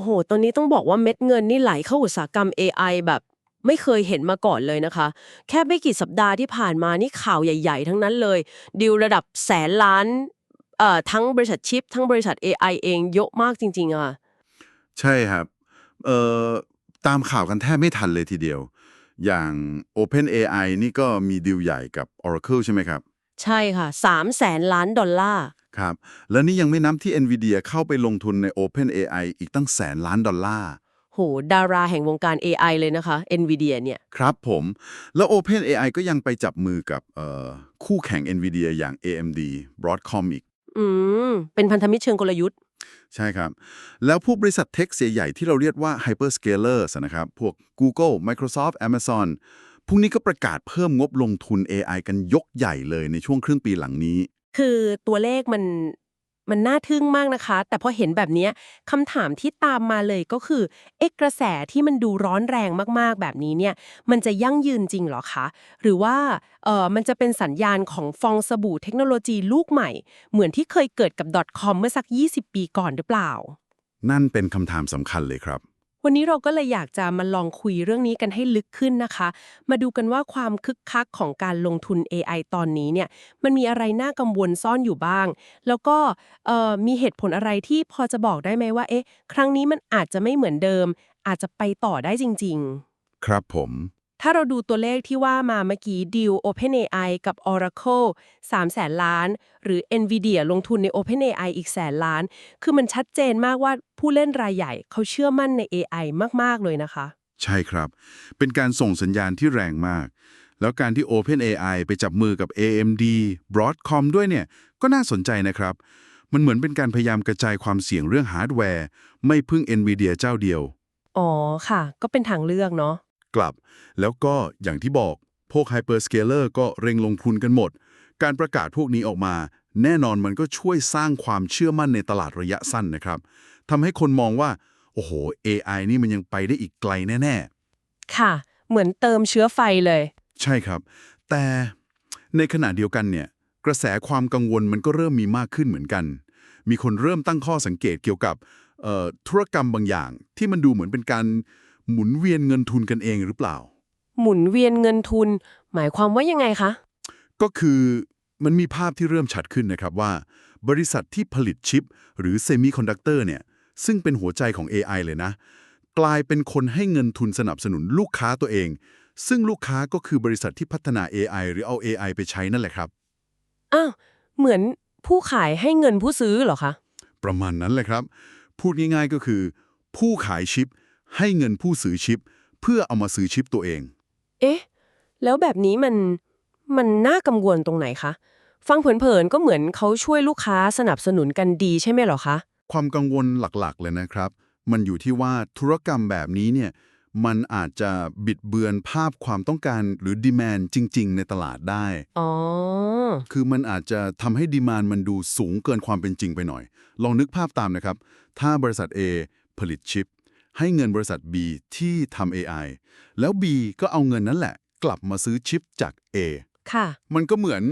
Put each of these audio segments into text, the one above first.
โอ้โห ตอนนี้ต้องบอกว่าเม็ดเงินนี่ไหลเข้าอุตสาหกรรม AI แบบไม่เคยเห็นมาก่อนเลยนะคะ แค่ไม่กี่สัปดาห์ที่ผ่านมานี่ข่าวใหญ่ ๆ ทั้งนั้นเลยดีลระดับแสนล้านเอ่อทั้งบริษัทชิป ทั้งบริษัท AI เองเยอะมากจริง ๆอะใช่ครับเอ่อตามข่าวกันแทบไม่ทันเลยทีเดียว อย่าง OpenAI นี่ก็มีดีลใหญ่กับ Oracle ใช่ไหมครับ ใช่ค่ะ3แสนล้านดอลลาร์ ครับ แล้วนี่ยังไม่นับที่ NVIDIA เข้าไปลงทุนใน OpenAI อีกตั้งแสนล้านดอลลาร์ โห ดาราแห่งวงการ AI เลยนะคะ NVIDIA เนี่ย ครับผม แล้ว OpenAI ก็ยังไปจับมือกับเอ่อคู่แข่ง NVIDIA อย่าง AMD Broadcom อีก อืม เป็นพันธมิตรเชิงกลยุทธ์ ใช่ครับ แล้วพวกบริษัทเทคใหญ่ๆที่เราเรียกว่า hyperscalers นะครับ พวก Google Microsoft Amazon พวกนี้ก็ประกาศเพิ่มงบลงทุน AI กันยกใหญ่เลยในช่วงครึ่งปีหลังนี้ คือตัวเลขมันมันน่าทึ่งมากนะคะ แต่พอเห็นแบบเนี้ยคำถามที่ตามมาเลยก็คือเอกกระแสที่มันดูร้อนแรงมากๆแบบนี้เนี่ย มันจะยั่งยืนจริงเหรอคะ หรือว่าเออมันจะเป็นสัญญาณของฟองสบู่เทคโนโลยีลูกใหม่ เหมือนที่เคยเกิดกับ .com เมื่อสัก 20 ปีก่อนหรือเปล่า นั่นเป็นคำถามสำคัญเลยครับ วันนี้เราก็เลยอยากจะมาลองคุยเรื่องนี้กันให้ลึกขึ้นนะคะ มาดูกันว่าความคึกคักของการลงทุน AI ตอนนี้เนี่ย มันมีอะไรน่ากังวลซ่อนอยู่บ้าง แล้วก็เอ่อมีเหตุผลอะไรที่พอจะบอกได้ไหมว่า เอ๊ะ ครั้งนี้มันอาจจะไม่เหมือนเดิม อาจจะไปต่อได้จริง ๆ ครับผม ถ้าเราดูตัวเลขที่ว่ามาเมื่อกี้ดีล OpenAI กับ Oracle 3แสนล้าน หรือ NVIDIA ลงทุนใน OpenAI อีกแสนล้าน คือมันชัดเจนมากว่าผู้เล่นรายใหญ่เขาเชื่อมั่นใน AI มาก ๆ เลยนะคะ ใช่ครับ เป็นการส่งสัญญาณที่แรงมาก แล้วการที่ OpenAI ไปจับมือกับ AMD Broadcom ด้วยเนี่ย ก็น่าสนใจนะครับ มันเหมือนเป็นการพยายามกระจายความเสี่ยงเรื่องฮาร์ดแวร์ ไม่พึ่ง NVIDIA เจ้าเดียว อ๋อค่ะ ก็เป็นทางเลือกเนาะ กลับ แล้วก็อย่างที่บอก พวก Hyperscaler ก็เร่งลงทุนกันหมด การประกาศพวกนี้ออกมา แน่นอนมันก็ช่วยสร้างความเชื่อมั่นในตลาดระยะสั้นนะครับทำให้คนมองว่า โอ้โห AI นี่มันยังไปได้อีกไกลแน่ค่ะ เหมือนเติมเชื้อไฟเลยๆใช่ครับ แต่ในขณะเดียวกันเนี่ย กระแสความกังวลมันก็เริ่มมีมากขึ้นเหมือนกัน มีคนเริ่มตั้งข้อสังเกตเกี่ยวกับเอ่อธุรกรรมบางอย่างที่มันดูเหมือนเป็นการ หมุนเวียนเงินทุนกันเองหรือเปล่า หมุนเวียนเงินทุน หมายความว่ายังไงคะ ก็คือมันมีภาพที่เริ่มชัดขึ้นนะครับว่า บริษัทที่ผลิตชิป หรือเซมิคอนดักเตอร์เนี่ย ซึ่งเป็นหัวใจของ AI เลยนะ กลายเป็นคนให้เงินทุนสนับสนุนลูกค้าตัวเอง ซึ่งลูกค้าก็คือบริษัทที่พัฒนา AI หรือเอา AI ไปใช้นั่นแหละครับอ้าวเหมือนผู้ขายให้เงินผู้ซื้อเหรอคะ ประมาณนั้นแหละครับ พูดง่ายๆก็คือ ผู้ขายชิป ให้เงินผู้ซื้อชิป เพื่อเอามาซื้อชิปตัวเอง เอ๊ะ แล้วแบบนี้มันมันน่ากังวลตรงไหนคะ ฟังเผินๆก็เหมือนเขาช่วยลูกค้าสนับสนุนกันดีใช่ไหมเหรอคะ ความกังวลหลักๆ เลยนะครับ มันอยู่ที่ว่าธุรกรรมแบบนี้เนี่ยมันอาจจะบิดเบือนภาพความต้องการหรือดีแมนจริง ๆ ในตลาดได้ อ๋อ คือมันอาจจะทำให้ดีมานมันดูสูงเกินความเป็นจริงไปหน่อย ลองนึกภาพตามนะครับ ถ้าบริษัท A ผลิตชิป ให้เงินบริษัท B ที่ทำ AI แล้ว B ก็เอาเงินนั้นแหละ กลับมาซื้อชิปจาก A ค่ะ มันก็เหมือน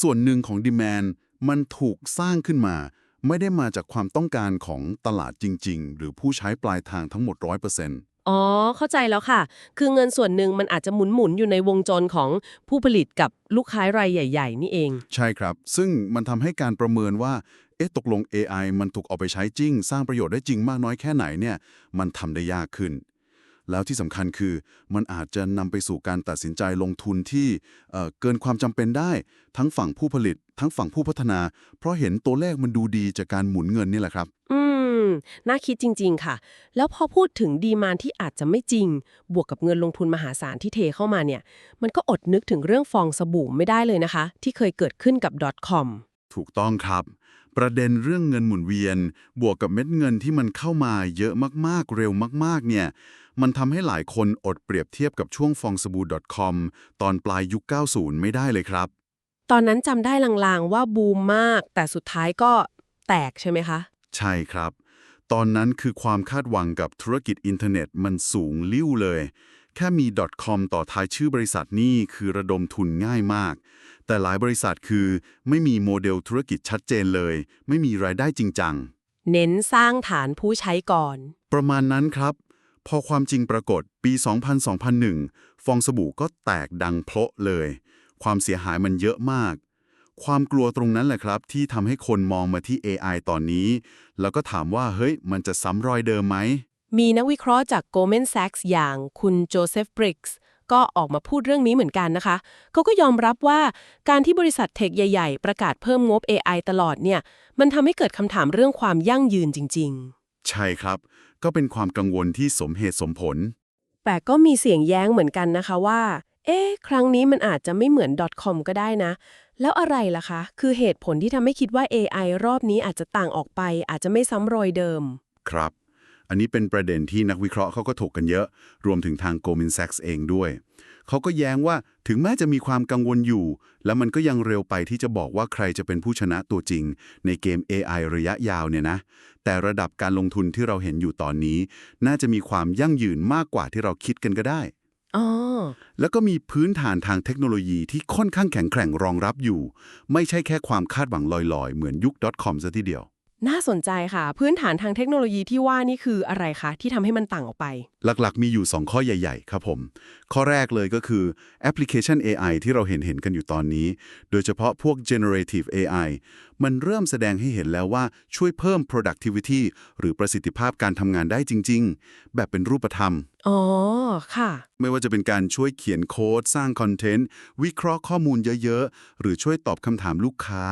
ส่วนหนึ่งของดีแมนมันถูกสร้างขึ้นมา ไม่ได้มาจากความต้องการของตลาดจริง ๆ หรือผู้ใช้ปลายทางทั้งหมด 100%อ๋อ เข้าใจแล้วค่ะ คือเงินส่วนหนึ่งมันอาจจะหมุนหมุนๆอยู่ในวงจรของผู้ผลิตกับลูกค้ารายใหญ่ ๆ นี่เอง ใช่ครับ ซึ่งมันทำให้การประเมินว่า เอ๊ะตกลง AI มันถูกเอาไปใช้จริง สร้างประโยชน์ได้จริงมากน้อยแค่ไหนเนี่ยมันทำได้ยากขึ้น แล้วที่สำคัญคือมันอาจจะนำไปสู่การตัดสินใจลงทุนที่เอ่อเกินความจำเป็นได้ ทั้งฝั่งผู้ผลิต ทั้งฝั่งผู้พัฒนา เพราะเห็นตัวเลขมันดูดีจากการหมุนเงินนี่แหละครับ อืมน่าคิดจริง ๆ ค่ะ แล้วพอพูดถึงดีมานที่อาจจะไม่จริง บวกกับเงินลงทุนมหาศาลที่เทเข้ามาเนี่ย มันก็อดนึกถึงเรื่องฟองสบู่ไม่ได้เลยนะคะ ที่เคยเกิดขึ้นกับ .com ถูกต้องครับ ประเด็นเรื่องเงินหมุนเวียน บวกกับเม็ดเงินที่มันเข้ามาเยอะมากๆ เร็วมากๆ เนี่ย มันทำให้หลายคนอดเปรียบเทียบกับช่วงฟองสบู่ .com ตอนปลายยุค 90 ไม่ได้เลยครับ ตอนนั้นจำได้ลางๆว่าบูมมาก แต่สุดท้ายก็แตกใช่ไหมคะ ใช่ครับ ตอนนั้นคือความคาดหวังกับธุรกิจอินเทอร์เน็ตมันสูงลิ่วเลย แค่มี .com ต่อท้ายชื่อบริษัทนี่คือระดมทุนง่ายมาก แต่หลายบริษัทคือไม่มีโมเดลธุรกิจชัดเจนเลย ไม่มีรายได้จริงจัง เน้นสร้างฐานผู้ใช้ก่อน ประมาณนั้นครับ พอความจริงปรากฏปี 2000-2001 ฟองสบู่ก็แตกดังโพละเลย ความเสียหายมันเยอะมาก ความกลัวตรงนั้นแหละครับ ที่ทำให้คนมองมาที่ AI ตอนนี้ แล้วก็ถามว่าเฮ้ยมันจะซ้ำรอยเดิมไหมมีนักวิเคราะห์จาก Goldman Sachs อย่างคุณโจเซฟบริกส์ ก็ออกมาพูดเรื่องนี้เหมือนกันนะคะ เขาก็ยอมรับว่าการที่บริษัทเทคใหญ่ ๆ ประกาศเพิ่มงบ AI ตลอดเนี่ย มันทำให้เกิดคำถามเรื่องความยั่งยืนจริงใช่ครับ ก็เป็นความกังวลที่สมเหตุสมผลๆแต่ก็มีเสียงแย้งเหมือนกันนะคะว่า เอ๊ะ ครั้งนี้มันอาจจะไม่เหมือน .com ก็ได้นะ แล้วอะไรล่ะคะ คือเหตุผลที่ทำให้คิดว่า AI รอบนี้อาจจะต่างออกไป อาจจะไม่ซ้ำรอยเดิม ครับ อันนี้เป็นประเด็นที่นักวิเคราะห์เขาก็ถกกันเยอะ รวมถึงทาง Goldman Sachs เองด้วย เขาก็แย้งว่าถึงแม้จะมีความกังวลอยู่ แล้วมันก็ยังเร็วไปที่จะบอกว่าใครจะเป็นผู้ชนะตัวจริง ในเกม AI ระยะยาวเนี่ยนะ แต่ระดับการลงทุนที่เราเห็นอยู่ตอนนี้ น่าจะมีความยั่งยืนมากกว่าที่เราคิดกันก็ได้อ๋อแล้วก็มีพื้นฐานทางเทคโนโลยีที่ค่อนข้างแข็งแกร่งรองรับอยู่ ไม่ใช่แค่ความคาดหวังลอยๆ เหมือนยุค .com ซะทีเดียว น่าสนใจค่ะ พื้นฐานทางเทคโนโลยีที่ว่านี่คืออะไรคะที่ทำให้มันต่างออกไป หลักๆ มีอยู่ 2 ข้อใหญ่ ๆ ครับผม ข้อแรกเลยก็คือแอปพลิเคชัน AI ที่เราเห็นเห็นกันอยู่ตอนนี้ โดยเฉพาะพวก generative AI มันเริ่มแสดงให้เห็นแล้วว่าช่วยเพิ่ม productivity หรือประสิทธิภาพการทำงานได้จริง ๆ แบบเป็นรูปธรรม อ๋อ ค่ะ ไม่ว่าจะเป็นการช่วยเขียนโค้ด สร้างคอนเทนต์ วิเคราะห์ข้อมูลเยอะ ๆ หรือช่วยตอบคำถามลูกค้า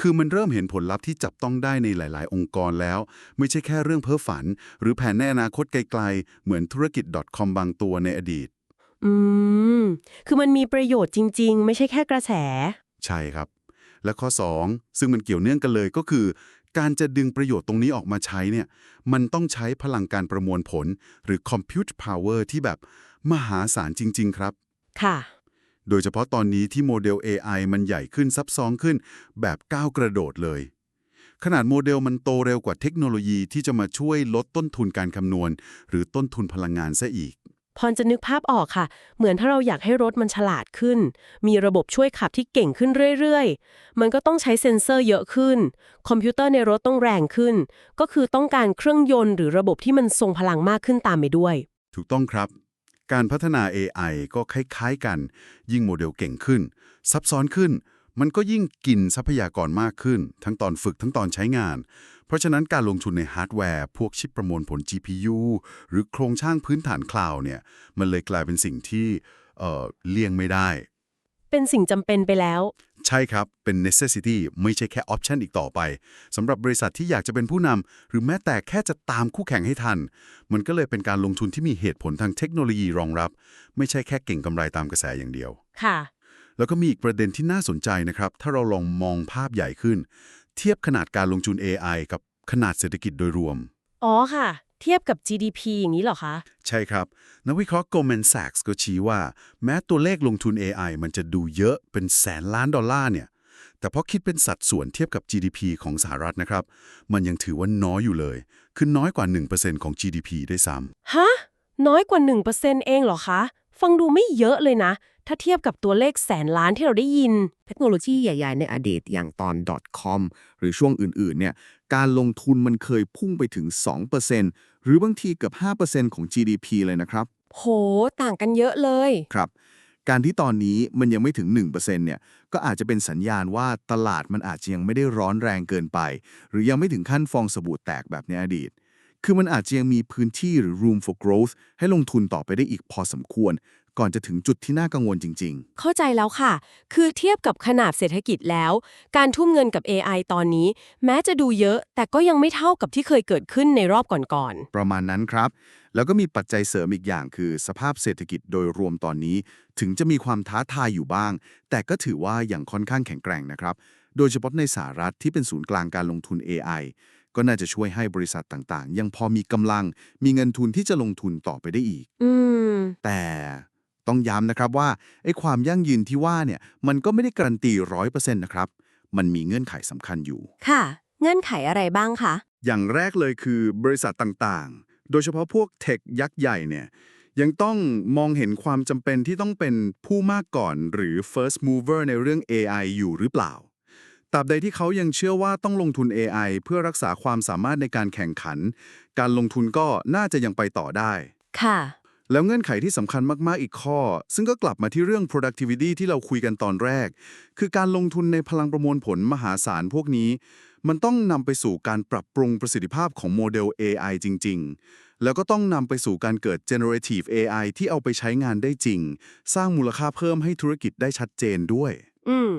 คือมันเริ่มเห็นผลลัพธ์ที่จับต้องได้ในหลาย ๆ องค์กรแล้ว ไม่ใช่แค่เรื่องเพ้อฝัน หรือแผนในอนาคตไกล ๆ เหมือนธุรกิจ .com บางตัวในอดีต อืม คือมันมีประโยชน์จริง ๆ ไม่ใช่แค่กระแส ใช่ครับ และข้อ 2 ซึ่งมันเกี่ยวเนื่องกันเลยก็คือ การจะดึงประโยชน์ตรงนี้ออกมาใช้เนี่ย มันต้องใช้พลังการประมวลผล หรือ compute power ที่แบบมหาศาลจริง ๆ ครับ ค่ะ โดยเฉพาะตอนนี้ที่โมเดล AI มันใหญ่ขึ้นซับซ้อนขึ้น แบบก้าวกระโดดเลย ขนาดโมเดลมันโตเร็วกว่าเทคโนโลยีที่จะมาช่วยลดต้นทุนการคำนวณ หรือต้นทุนพลังงานซะอีก พรจะนึกภาพออกค่ะ เหมือนถ้าเราอยากให้รถมันฉลาดขึ้น มีระบบช่วยขับที่เก่งขึ้นเรื่อยๆ มันก็ต้องใช้เซ็นเซอร์เยอะขึ้น คอมพิวเตอร์ในรถต้องแรงขึ้น ก็คือต้องการเครื่องยนต์หรือระบบที่มันทรงพลังมากขึ้นตามไปด้วย ถูกต้องครับ การพัฒนา AI ก็คล้ายๆกัน ยิ่งโมเดลเก่งขึ้น ซับซ้อนขึ้น มันก็ยิ่งกินทรัพยากรมากขึ้น ทั้งตอนฝึกทั้งตอนใช้งาน เพราะฉะนั้นการลงทุนในฮาร์ดแวร์ พวกชิปประมวลผล GPU หรือโครงสร้างพื้นฐานคลาวด์เนี่ย มันเลยกลายเป็นสิ่งที่เอ่อเลี่ยงไม่ได้ เป็นสิ่งจำเป็นไปแล้ว ใช่ครับ เป็น necessity ไม่ใช่แค่ option อีกต่อไปสำหรับบริษัทที่อยากจะเป็นผู้นำหรือแม้แต่แค่จะตามคู่แข่งให้ทัน มันก็เลยเป็นการลงทุนที่มีเหตุผลทางเทคโนโลยีรองรับ ไม่ใช่แค่เก่งกำไรตามกระแสอย่างเดียว ค่ะ แล้วก็มีอีกประเด็นที่น่าสนใจนะครับ ถ้าเราลองมองภาพใหญ่ขึ้น เทียบขนาดการลงทุน AI กับขนาดเศรษฐกิจโดยรวม อ๋อค่ะ เทียบกับ GDP อย่างนี้เหรอคะ ใช่ครับ นักวิเคราะห์ Goldman Sachs ก็ชี้ว่า แม้ตัวเลขลงทุน AI มันจะดูเยอะเป็นแสนล้านดอลลาร์เนี่ย แต่พอคิดเป็นสัดส่วนเทียบกับ GDP ของสหรัฐนะครับ มันยังถือว่าน้อยอยู่เลย คือน้อยกว่า 1%ของ GDP ด้วยซ้ฮะ น้อยกว่า 1%เองเหรอคะ ฟังดูไม่เยอะเลยนะ ถ้าเทียบกับตัวเลขแสนล้านที่เราได้ยิน เทคโนโลยีใหญ่ ๆ ในอดีตอย่างตอน .com หรือช่วงอื่น ๆ เนี่ย การลงทุนมันเคยพุ่งไปถึง 2%หรือบางทีเกือบ 5%ของ GDP เลยนะครับ โห ต่างกันเยอะเลย ครับ การที่ตอนนี้มันยังไม่ถึง 1%เนี่ย ก็อาจจะเป็นสัญญาณว่าตลาดมันอาจจะยังไม่ได้ร้อนแรงเกินไป หรือยังไม่ถึงขั้นฟองสบู่แตกแบบในอดีตคือมันอาจจะยังมีพื้นที่หรือ room for growth ให้ลงทุนต่อไปได้อีกพอสมควร ก่อนจะถึงจุดที่น่ากังวลจริงๆเข้าใจแล้วค่ะ คือเทียบกับขนาดเศรษฐกิจแล้ว การทุ่มเงินกับ AI ตอนนี้ แม้จะดูเยอะ แต่ก็ยังไม่เท่ากับที่เคยเกิดขึ้นในรอบก่อนประมาณนั้นครับ แล้วก็มีปัจจัยเสริมอีกอย่างคือ สภาพเศรษฐกิจโดยรวมตอนนี้ ถึงจะมีความท้าทายอยู่บ้าง แต่ก็ถือว่าอย่างค่อนข้างแข็งแกร่งนะครับ โดยเฉพาะในสหรัฐที่เป็นศูนย์กลางการลงทุน AI ก็น่าจะช่วยให้บริษัทต่างๆ ยังพอมีกำลัง มีเงินทุนที่จะลงทุนต่อไปได้อีกๆอืม แต่ ต้องย้ำนะครับว่าไอ้ความยั่งยืนที่ว่าเนี่ยมันก็ไม่ได้การันตีร้อยเปอร์เซ็นต์นะครับ มันมีเงื่อนไขสำคัญอยู่ ค่ะ เงื่อนไขอะไรบ้างคะ อย่างแรกเลยคือบริษัทต่างๆ โดยเฉพาะพวกเทคยักษ์ใหญ่เนี่ยยังต้องมองเห็นความจำเป็นที่ต้องเป็นผู้มากก่อนหรือ first mover ในเรื่อง AI อยู่หรือเปล่าตราบใดที่เขายังเชื่อว่าต้องลงทุน AI เพื่อรักษาความสามารถในการแข่งขัน การลงทุนก็น่าจะยังไปต่อได้ ค่ะ แล้วเงื่อนไขที่สำคัญมาก ๆ อีกข้อ ซึ่งก็กลับมาที่เรื่อง productivity ที่เราคุยกันตอนแรก คือการลงทุนในพลังประมวลผลมหาศาลพวกนี้ มันต้องนำไปสู่การปรับปรุงประสิทธิภาพของโมเดล AI จริง ๆ แล้วก็ต้องนำไปสู่การเกิด generative AI ที่เอาไปใช้งานได้จริง สร้างมูลค่าเพิ่มให้ธุรกิจได้ชัดเจนด้วย อืม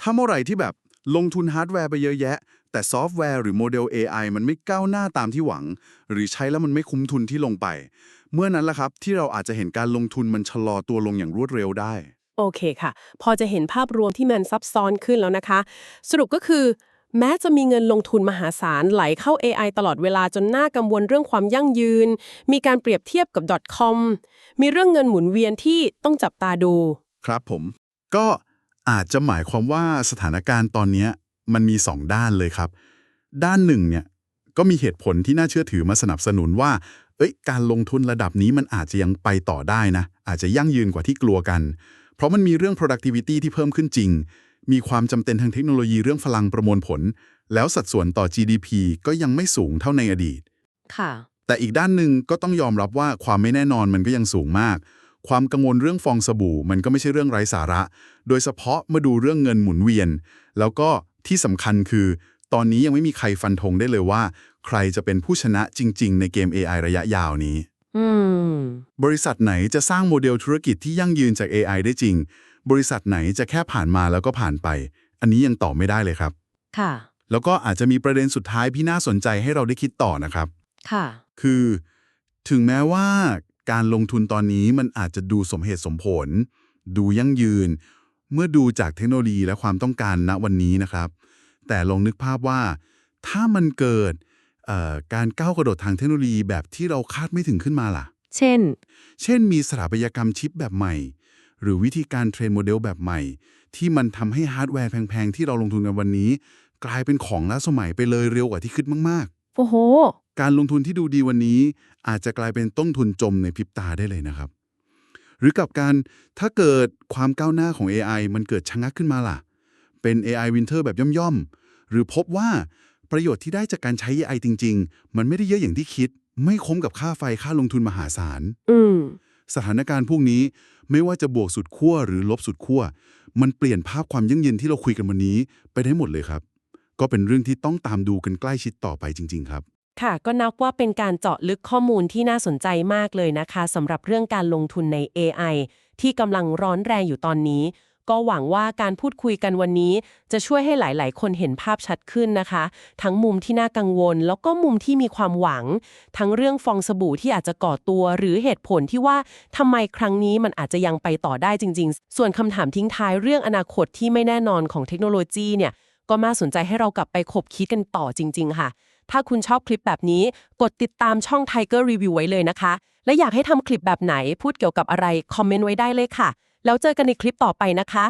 ถ้าเมื่อไหร่ที่แบบลงทุนฮาร์ดแวร์ไปเยอะแยะ แต่ซอฟต์แวร์หรือโมเดล AI มันไม่ก้าวหน้าตามที่หวัง หรือใช้แล้วมันไม่คุ้มทุนที่ลงไป เมื่อนั้นล่ะครับที่เราอาจจะเห็นการลงทุนมันชะลอตัวลงอย่างรวดเร็วได้ โอเคค่ะ พอจะเห็นภาพรวมที่มันซับซ้อนขึ้นแล้วนะคะ สรุปก็คือ แม้จะมีเงินลงทุนมหาศาลไหลเข้า AI ตลอดเวลาจนน่ากังวลเรื่องความยั่งยืน มีการเปรียบเทียบกับ .com มีเรื่องเงินหมุนเวียนที่ต้องจับตาดู ครับผม ก็อาจจะหมายความว่าสถานการณ์ตอนเนี้ย มันมี 2 ด้านเลยครับ ด้านหนึ่งเนี่ยก็มีเหตุผลที่น่าเชื่อถือมาสนับสนุนว่า เอ้ย การลงทุนระดับนี้มันอาจจะยังไปต่อได้นะ อาจจะยั่งยืนกว่าที่กลัวกัน เพราะมันมีเรื่อง productivity ที่เพิ่มขึ้นจริง มีความจำเป็นทางเทคโนโลยีเรื่องพลังประมวลผล แล้วสัดส่วนต่อ GDP ก็ยังไม่สูงเท่าในอดีต ค่ะ แต่อีกด้านหนึ่งก็ต้องยอมรับว่าความไม่แน่นอนมันก็ยังสูงมาก ความกังวลเรื่องฟองสบู่ มันก็ไม่ใช่เรื่องไร้สาระ โดยเฉพาะมาดูเรื่องเงินหมุนเวียน แล้วก็ ที่สำคัญคือ ตอนนี้ยังไม่มีใครฟันธงได้เลยว่า ใครจะเป็นผู้ชนะจริง ๆ ในเกม AI ระยะยาวนี้อืมบริษัทไหนจะสร้างโมเดลธุรกิจที่ยั่งยืนจาก AI ได้จริง บริษัทไหนจะแค่ผ่านมาแล้วก็ผ่านไป อันนี้ยังตอบไม่ได้เลยครับ ค่ะ แล้วก็อาจจะมีประเด็นสุดท้ายที่น่าสนใจให้เราได้คิดต่อนะครับ ค่ะ คือ ถึงแม้ว่าการลงทุนตอนนี้มันอาจจะดูสมเหตุสมผล ดูยั่งยืน เมื่อดูจากเทคโนโลยีและความต้องการณวันนี้นะครับ แต่ลองนึกภาพว่าถ้ามันเกิดเอ่อการก้าวกระโดดทางเทคโนโลยีแบบที่เราคาดไม่ถึงขึ้นมาล่ะ เช่น เช่นมีสถาปัตยกรรมชิปแบบใหม่ หรือวิธีการเทรนโมเดลแบบใหม่ ที่มันทำให้ฮาร์ดแวร์แพงๆ ที่เราลงทุนกันวันนี้ กลายเป็นของล้าสมัยไปเลยเร็วกว่าที่คิดมากๆ โอ้โห การลงทุนที่ดูดีวันนี้ อาจจะกลายเป็นต้นทุนจมในพริบตาได้เลยนะครับ หรือกับการถ้าเกิดความก้าวหน้าของ AI มันเกิดชะงักขึ้นมาล่ะ เป็น AI Winter แบบย่อมๆ หรือพบว่าประโยชน์ที่ได้จากการใช้ AI จริง ๆ มันไม่ได้เยอะอย่างที่คิด ไม่คุ้มกับค่าไฟค่าลงทุนมหาศาลอืมสถานการณ์พวกนี้ไม่ว่าจะบวกสุดขั้วหรือลบสุดขั้วมันเปลี่ยนภาพความยั่งยืนที่เราคุยกันวันนี้ไปได้หมดเลยครับ ก็เป็นเรื่องที่ต้องตามดูกันใกล้ชิดต่อไปจริง ๆ ครับ ค่ะก็นับว่าเป็นการเจาะลึกข้อมูลที่น่าสนใจมากเลยนะคะสำหรับเรื่องการลงทุนใน AI ที่กำลังร้อนแรงอยู่ตอนนี้ ก็หวังว่าการพูดคุยกันวันนี้ จะช่วยให้หลาย ๆ คนเห็นภาพชัดขึ้นนะคะ ทั้งมุมที่น่ากังวล แล้วก็มุมที่มีความหวัง ทั้งเรื่องฟองสบู่ที่อาจจะก่อตัว หรือเหตุผลที่ว่าทำไมครั้งนี้มันอาจจะยังไปต่อได้จริง ๆ ส่วนคำถามทิ้งท้ายเรื่องอนาคตที่ไม่แน่นอนของเทคโนโลยีเนี่ยก็น่าสนใจให้เรากลับไปคบคิดกันต่อจริง ๆ ค่ะ ถ้าคุณชอบคลิปแบบนี้ กดติดตามช่อง Tiger Review ไว้เลยนะคะ และอยากให้ทำคลิปแบบไหนพูดเกี่ยวกับอะไร คอมเมนต์ไว้ได้เลยค่ะ แล้วเจอกันในคลิปต่อไปนะคะ